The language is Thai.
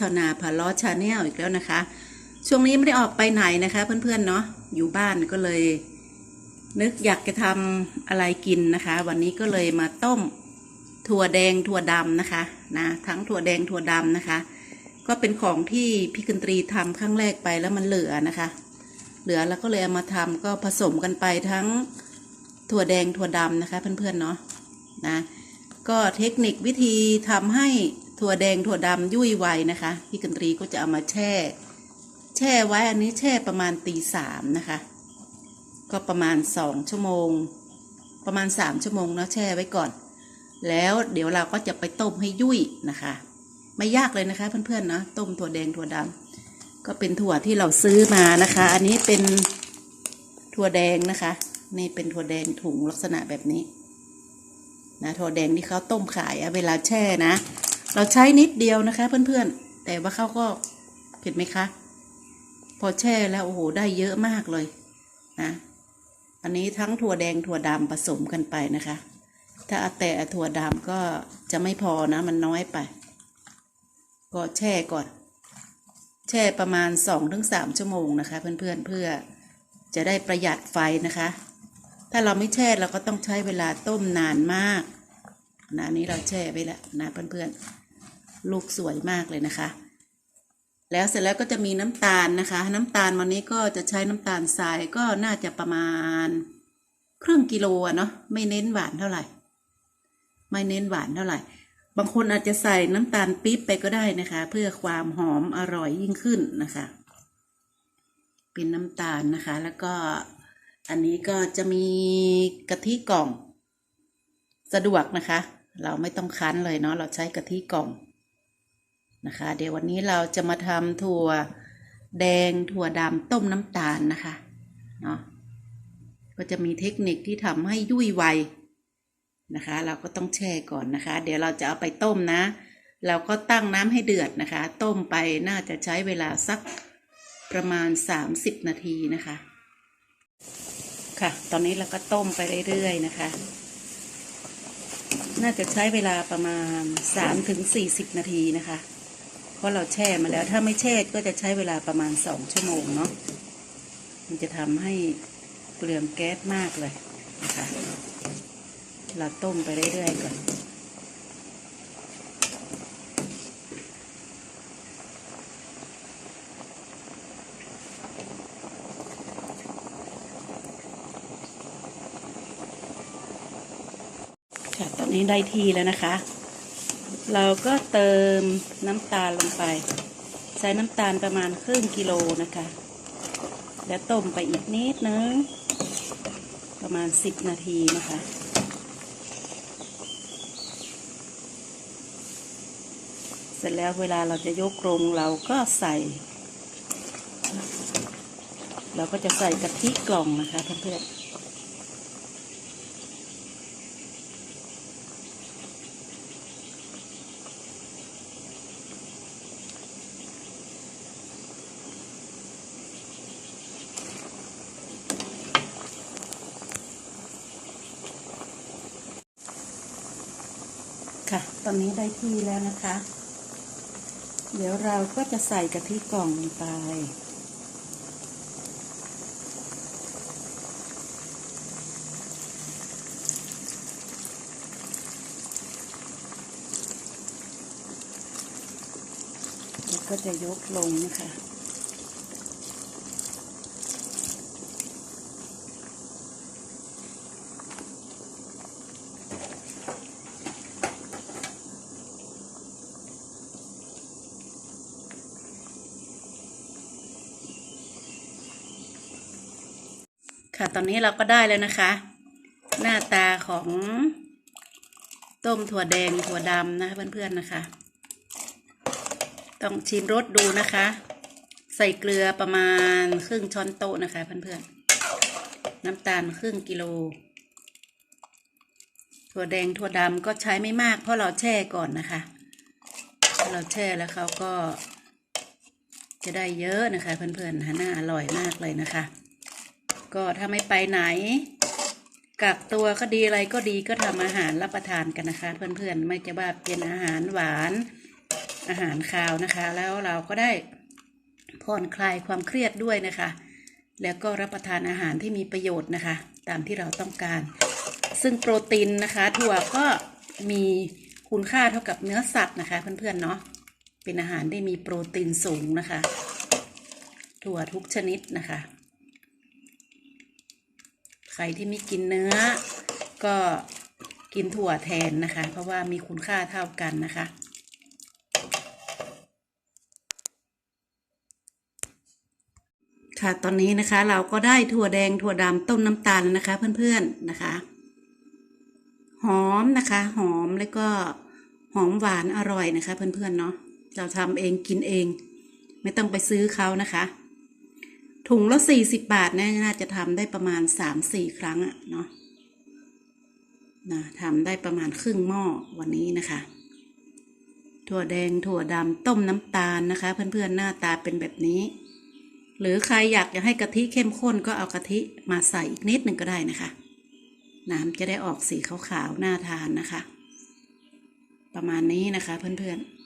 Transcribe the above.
ชาวนาพาล้อชาแนลอีกแล้วนะคะ ช่วงนี้ไม่ได้ออกไปไหนนะคะ เพื่อนๆเนาะอยู่บ้านก็เลย นึกอยากจะทำอะไรกินนะคะ วันนี้ก็เลยมาต้มถั่วแดงถั่วดำนะคะนะทั้งถั่วแดงถั่วดำนะคะ ก็เป็นของที่พี่กันตรีทำครั้งแรกไปแล้วมันเหลือนะคะ เหลือแล้วก็เลยเอามาทำก็ผสมกันไปทั้งถั่วแดงถั่วดำนะคะ เพื่อนๆเนาะนะก็เทคนิควิธีทำให้ ถั่วแดงถั่วดำยุ่ยไวนะคะ พี่กันตรีก็จะเอามาแช่ แช่ไว้อันนี้แช่ประมาณตีสามนะคะ ก็ประมาณสองชั่วโมง ประมาณสามชั่วโมงเนาะแช่ไว้ก่อน แล้วเดี๋ยวเราก็จะไปต้มให้ยุ่ยนะคะ ไม่ยากเลยนะคะเพื่อนๆเนาะต้มถั่วแดงถั่วดำก็เป็นถั่วที่เราซื้อมานะคะ อันนี้เป็นถั่วแดงนะคะ นี่เป็นถั่วแดงถุงลักษณะแบบนี้นะถั่วแดงที่เขาต้มขายเวลาแช่นะ เราใช้นิดเดียวนะคะ เพื่อนๆ แต่ว่าเขาก็เห็นไหมคะ พอแช่แล้วโอ้โหได้เยอะมากเลยนะอันนี้ทั้งถั่วแดงถั่วดำผสมกันไปนะคะ ถ้าแต่ถั่วดำก็จะไม่พอนะ มันน้อยไป ก็แช่ก่อน แช่ประมาณสองถึงสามชั่วโมงนะคะ เพื่อนๆเพื่อจะได้ประหยัดไฟนะคะ ถ้าเราไม่แช่เราก็ต้องใช้เวลาต้มนานมากนะนี้เราแช่ไว้แล้วนะเพื่อนๆ ลูกสวยมากเลยนะคะ แล้วเสร็จแล้วก็จะมีน้ำตาลนะคะ น้ำตาลวันนี้ก็จะใช้น้ำตาลทรายก็น่าจะประมาณ ครึ่งกิโลอะเนาะไม่เน้นหวานเท่าไหร่ ไม่เน้นหวานเท่าไหร่ บางคนอาจจะใส่น้ำตาลปี๊บไปก็ได้นะคะ เพื่อความหอมอร่อยยิ่งขึ้นนะคะ เป็นน้ำตาลนะคะ แล้วก็อันนี้ก็จะมีกะทิกล่อง สะดวกนะคะ เราไม่ต้องคั้นเลยเนาะเราใช้กะทิกล่อง นะคะ เดี๋ยววันนี้เราจะมาทำถั่วแดงถั่วดำต้มน้ำตาลนะคะเนาะก็จะมีเทคนิคที่ทำให้ยุ่ยไวนะคะ เราก็ต้องแช่ก่อนนะคะ เดี๋ยวเราจะเอาไปต้มนะ เราก็ตั้งน้ำให้เดือดนะคะ ต้มไปน่าจะใช้เวลาสักประมาณ 30 นาทีนะคะ ค่ะ ตอนนี้เราก็ต้มไปเรื่อยๆนะคะ น่าจะใช้เวลาประมาณ3ถึง40 นาทีนะคะ เพราะเราแช่มาแล้ว ถ้าไม่แช่ก็จะใช้เวลาประมาณ2ชั่วโมงเนาะมันจะทำให้เปลืองแก๊สมากเลยนะคะเราต้มไปเรื่อยๆก่อนค่ะตอนนี้ได้ที่แล้วนะคะ เราก็เติมน้ำตาลลงไป ใส่น้ำตาลประมาณครึ่งกิโลนะคะ แล้วต้มไปอีกนิดนึง ประมาณสิบนาทีนะคะ เสร็จแล้วเวลาเราจะยกลงเราก็ใส่ เราก็จะใส่กะทิกล่องนะคะเพื่อนๆ ตอนนี้ได้ที่แล้วนะคะ เดี๋ยวเราก็จะใส่กะทิกล่องลงไป ก็จะยกลงนะคะ ค่ะ ตอนนี้เราก็ได้แล้วนะคะ หน้าตาของต้มถั่วแดงถั่วดำนะคะเพื่อนๆนะคะ ต้องชิมรสดูนะคะ ใส่เกลือประมาณครึ่งช้อนโต๊ะนะคะเพื่อนๆ น้ำตาลครึ่งกิโล ถั่วแดงถั่วดำก็ใช้ไม่มาก เพราะเราแช่ก่อนนะคะถ้าเราแช่แล้วเขาก็ จะได้เยอะนะคะ เพื่อนๆหน่าอร่อยมากเลยนะคะ ก็ถ้าไม่ไปไหน กักตัวก็ดีอะไรก็ดีก็ทำอาหารรับประทานกันนะคะ เพื่อนๆไม่จะว่าเป็นอาหารหวานอาหารคาวนะคะ แล้วเราก็ได้ผ่อนคลายความเครียดด้วยนะคะ แล้วก็รับประทานอาหารที่มีประโยชน์นะคะ ตามที่เราต้องการ ซึ่งโปรตีนนะคะ ถั่วก็มีคุณค่าเท่ากับเนื้อสัตว์นะคะ เพื่อนๆเนาะเป็นอาหารที่มีโปรตีนสูงนะคะ ถั่วทุกชนิดนะคะ รที่ไม่กินเนื้อ ก็กินถั่วแทนนะคะ เพราะว่ามีคุณค่าเท่ากันนะคะค่ะตอนนี้นะคะเราก็ได้ถั่วแดงถั่วดำต้มน้ำตาลแล้วนะคะเพื่อนๆนะคะ หอมนะคะ หอมแล้วก็หอมหวานอร่อยนะคะ เพื่อนๆเนาะเราทำเองกินเอง ไม่ต้องไปซื้อเขานะคะ ถุงละสี่สิบบาทเนี่ยน่าจะทำได้ประมาณสามสี่ครั้งอะเนาะนะทำได้ประมาณครึ่งหม้อวันนี้นะคะ ถั่วแดงถั่วดำต้มน้ำตาลนะคะ เพื่อนๆหน้าตาเป็นแบบนี้ หรือใครอยากจะให้กะทิเข้มข้นก็เอากะทิมาใส่อีกนิดหนึ่งก็ได้นะคะ น้ำจะได้ออกสีขาวๆน่าทานนะคะ ประมาณนี้นะคะเพื่อนๆ